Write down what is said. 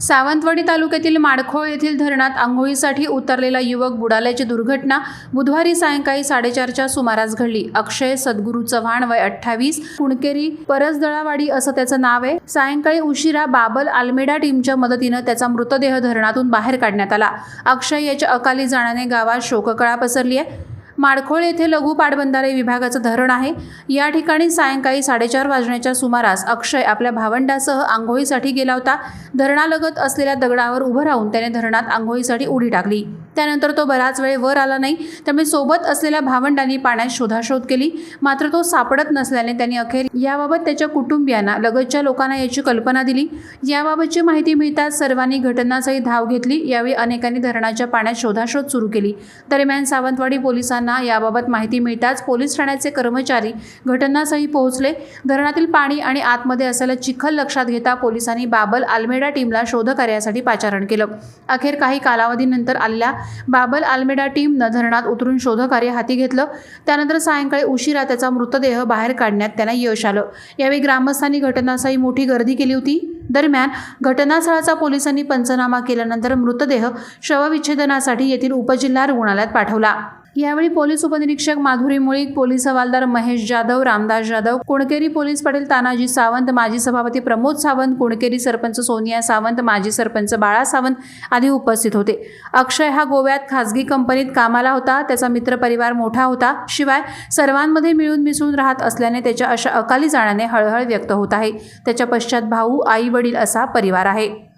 सावंतवाडी तालुक्यातील माडखोळ येथील धरणात आंघोळीसाठी उतरलेला युवक बुडाल्याची दुर्घटना बुधवारी सायंकाळी साडेचारच्या सुमारास घडली. अक्षय सद्गुरू चव्हाण वय अठ्ठावीस कुणकेरी परसदळावाडी असं त्याचं नाव आहे. सायंकाळी उशिरा बाबल आल्मेडा टीमच्या मदतीनं त्याचा मृतदेह धरणातून बाहेर काढण्यात आला. अक्षय याच्या अकाली जाण्याने गावात शोककळा पसरली आहे. माडखोळ येथे लघु पाटबंधारे विभागाचं धरण आहे. या ठिकाणी सायंकाळी साडेचार वाजण्याच्या सुमारास अक्षय आपल्या भावंडासह आंघोळीसाठी गेला होता. धरणालगत असलेल्या दगडावर उभं राहून त्याने धरणात आंघोळीसाठी उडी टाकली. त्यानंतर तो बराच वेळ वर आला नाही. त्यामुळे सोबत असलेल्या भावंडांनी पाण्यात शोधाशोध केली. मात्र तो सापडत नसल्याने त्यांनी अखेर याबाबत त्याच्या कुटुंबियांना लगतच्या लोकांना याची कल्पना दिली. याबाबतची माहिती मिळताच सर्वांनी घटनास्थळी धाव घेतली. यावेळी अनेकांनी धरणाच्या पाण्यात शोधाशोध सुरू केली. दरम्यान सावंतवाडी पोलिसांना याबाबत माहिती मिळताच पोलीस ठाण्याचे कर्मचारी घटनास्थळी पोहोचले. धरणातील पाणी आणि आतमध्ये असलेलं चिखल लक्षात घेता पोलिसांनी बाबल आल्मेडा टीमला शोधकार्यासाठी पाचारण केलं. अखेर काही कालावधीनंतर आलेल्या बाबल आल्मेडा टीमनं धरणात उतरून शोधकार्य हाती घेतलं. त्यानंतर सायंकाळी उशिरा त्याचा मृतदेह बाहेर काढण्यात त्यांना यश आलं. यावेळी ग्रामस्थांनी घटनास्थळी मोठी गर्दी केली होती. दरम्यान घटनास्थळाचा पोलिसांनी पंचनामा केल्यानंतर मृतदेह शवविच्छेदनासाठी येथील उपजिल्हा रुग्णालयात पाठवला. यावेळी पोलीस उपनिरीक्षक माधुरी मुळीक पोलीस हवालदार महेश जाधव रामदास जाधव कुणकेरी पोलीस पाटील तानाजी सावंत माजी सभापती प्रमोद सावंत कुणकेरी सरपंच सोनिया सावंत माजी सरपंच बाळा सावंत आदी उपस्थित होते. अक्षय हा गोव्यात खासगी कंपनीत कामाला होता. त्याचा मित्रपरिवार मोठा होता. शिवाय सर्वांमध्ये मिळून मिसळून राहत असल्याने त्याच्या अशा अकाली जाण्याने हळहळ व्यक्त होत आहे. त्याच्या पश्चात भाऊ आई वडील असा परिवार आहे.